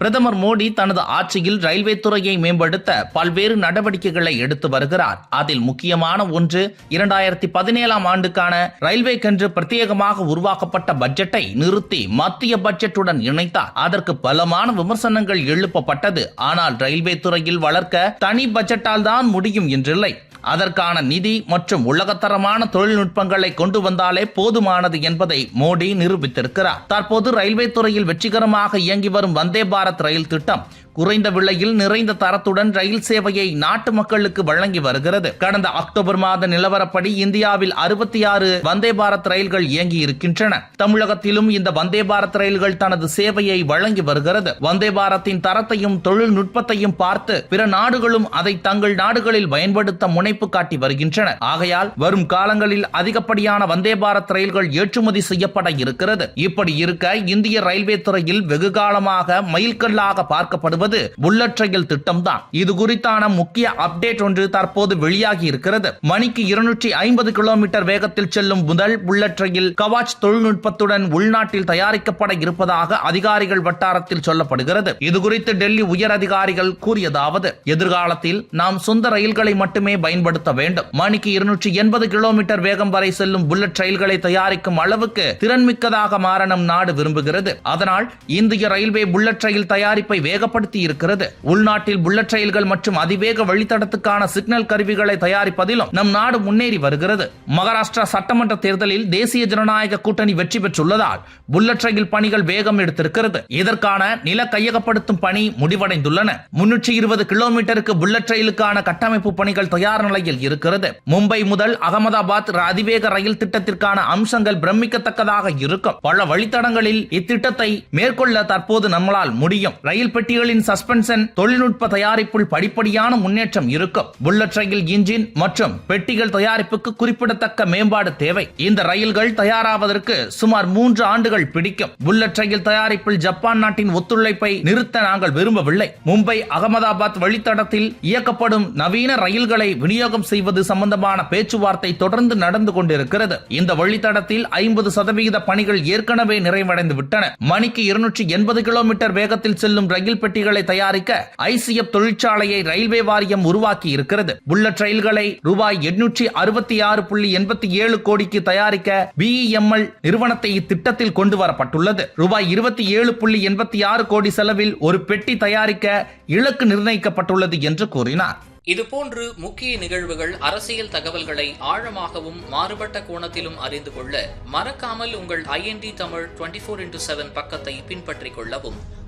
பிரதமர் மோடி தனது ஆட்சியில் ரயில்வே துறையை மேம்படுத்த பல்வேறு நடவடிக்கைகளை எடுத்து வருகிறார். அதில் முக்கியமான ஒன்று இரண்டாயிரத்தி பதினேழாம் ஆண்டுக்கான ரயில்வேக்கென்று பிரத்யேகமாக உருவாக்கப்பட்ட பட்ஜெட்டை நிறுத்தி மத்திய பட்ஜெட்டுடன் இணைத்தார். அதற்கு பலமான விமர்சனங்கள் எழுப்பப்பட்டது. ஆனால் ரயில்வே துறையில் வளர்க்க தனி பட்ஜெட்டால் தான் முடியும் என்றில்லை. அதற்கான நிதி மற்றும் உலகத்தரமான தொழில்நுட்பங்களை கொண்டு வந்தாலே போதுமானது என்பதை மோடி நிரூபித்திருக்கிறார். தற்போது ரயில்வே துறையில் வெற்றிகரமாக இயங்கி வரும் வந்தே பாரத் ரயில் திட்டம் குறைந்த விலையில் நிறைந்த தரத்துடன் ரயில் சேவையை நாட்டு மக்களுக்கு வழங்கி வருகிறது. கடந்த அக்டோபர் மாத நிலவரப்படி இந்தியாவில் அறுபத்தி ஆறு வந்தே பாரத் ரயில்கள் இயங்கி இருக்கின்றன. தமிழகத்திலும் இந்த வந்தே பாரத் ரயில்கள் தனது சேவையை வழங்கி வருகிறது. வந்தே பாரத்தின் தரத்தையும் தொழில்நுட்பத்தையும் பார்த்து பிற நாடுகளும் அதை தங்கள் நாடுகளில் பயன்படுத்த முனைப்பு காட்டி வருகின்றன. ஆகையால் வரும் காலங்களில் அதிகப்படியான வந்தே பாரத் ரயில்கள் ஏற்றுமதி செய்யப்பட இருக்கிறது. இப்படி இருக்க இந்திய ரயில்வே துறையில் வெகு காலமாக மைல்கல்லாக பார்க்கப்படுவது புல்லட் ரயில் திட்டம்தான். இது குறித்தான முக்கிய அப்டேட் ஒன்று தற்போது வெளியாகி இருக்கிறது. மணிக்கு இருநூற்றி ஐம்பது கிலோமீட்டர் வேகத்தில் செல்லும் முதல் புல்லட் ரயில் கவாச் தொழில்நுட்பத்துடன் உள்நாட்டில் தயாரிக்கப்பட இருப்பதாக அதிகாரிகள் வட்டாரத்தில் சொல்லப்படுகிறது. இது குறித்து டெல்லி உயர் அதிகாரிகள் கூறியதாவது எதிர்காலத்தில் நாம் சொந்த ரயில்களை மட்டுமே பயன்படுத்த வேண்டும். மணிக்கு இருநூற்றி எண்பது கிலோமீட்டர் வேகம் வரை செல்லும் புல்லட் ரயில்களை தயாரிக்கும் அளவுக்கு திறன்மிக்கதாக மாற நம் நாடு விரும்புகிறது. அதனால் இந்திய ரயில்வே புல்லட் ரயில் தயாரிப்பை வேகப்படுத்தி இருக்கிறது உள்நாட்டில் புல்லட் ரயில்கள் மற்றும் அதிவேக வழித்தடத்துக்கான சிக்னல் கருவிகளை தயாரிப்பதிலும் நம் நாடு முன்னேறி வருகிறது. மகாராஷ்டிரா சட்டமன்ற தேர்தலில் தேசிய ஜனநாயக கூட்டணி வெற்றி பெற்றுள்ளதால் புல்லட் ரயில் பணிகள் வேகம் எடுத்திருக்கிறது. இதற்கான நில கையகப்படுத்தும் பணி முடிவடைந்துள்ளன. முன்னூற்றி இருபது கிலோமீட்டருக்கு புல்லட் ரயிலுக்கான கட்டமைப்பு பணிகள் தயார் நிலையில் இருக்கிறது. மும்பை முதல் அகமதாபாத் அதிவேக ரயில் திட்டத்திற்கான அம்சங்கள் பிரமிக்கத்தக்கதாக இருக்கும். பல வழித்தடங்களில் இத்திட்டத்தை மேற்கொள்ள தற்போது நம்மளால் முடியும். ரயில் பெட்டிகளின் சஸ்பென்ஷன் தொழில்நுட்ப தயாரிப்பில் படிப்படியான முன்னேற்றம் இருக்கும். புல்லட் ரயில் இன்ஜின் மற்றும் பெட்டிகள் தயாரிப்புக்கு குறிப்பிடத்தக்க மேம்பாடு தேவை. இந்த ரயில்கள் தயாராவதற்கு சுமார் மூன்று ஆண்டுகள் பிடிக்கும். புல்லட் ரயில் தயாரிப்பில் ஜப்பான் நாட்டின் ஒத்துழைப்பை நிறுத்த நாங்கள் விரும்பவில்லை. மும்பை அகமதாபாத் வழித்தடத்தில் இயக்கப்படும் நவீன ரயில்களை விநியோகம் செய்வது சம்பந்தமான பேச்சுவார்த்தை தொடர்ந்து நடந்து கொண்டிருக்கிறது. இந்த வழித்தடத்தில் ஐம்பது சதவிகித பணிகள் ஏற்கனவே நிறைவடைந்து விட்டன மணிக்கு இருநூற்றி எண்பது கிலோமீட்டர் வேகத்தில் செல்லும் ரயில் பெட்டிகள் ரயில்களை தயாரிக்க ஐசிஎப் தொழிற்சாலையை ரயில்வே வாரியம் உருவாக்கி இருக்கிறது. புல்லட் ரயில்களை ரூபாய் எண்ணூற்றி அறுபத்தி ஆறு புள்ளி எண்பத்தி ஏழு கோடிக்கு தயாரிக்க பிஇஎம்எல் நிறுவனத்தை இத்திட்டத்தில் கொண்டு வரப்பட்டுள்ளது ரூபாய் இருபத்தி ஏழு புள்ளி எண்பத்தி ஆறு கோடி செலவில் ஒரு பெட்டி தயாரிக்க இலக்கு நிர்ணயிக்கப்பட்டுள்ளது என்று கூறினார். இதுபோன்று முக்கிய நிகழ்வுகள் அரசியல் தகவல்களை ஆழமாகவும் மாறுபட்ட கோணத்திலும் அறிந்து கொள்ள மறக்காமல் உங்கள் IND Tamil twenty four into seven பக்கத்தை பின்பற்றிக் கொள்ளவும்.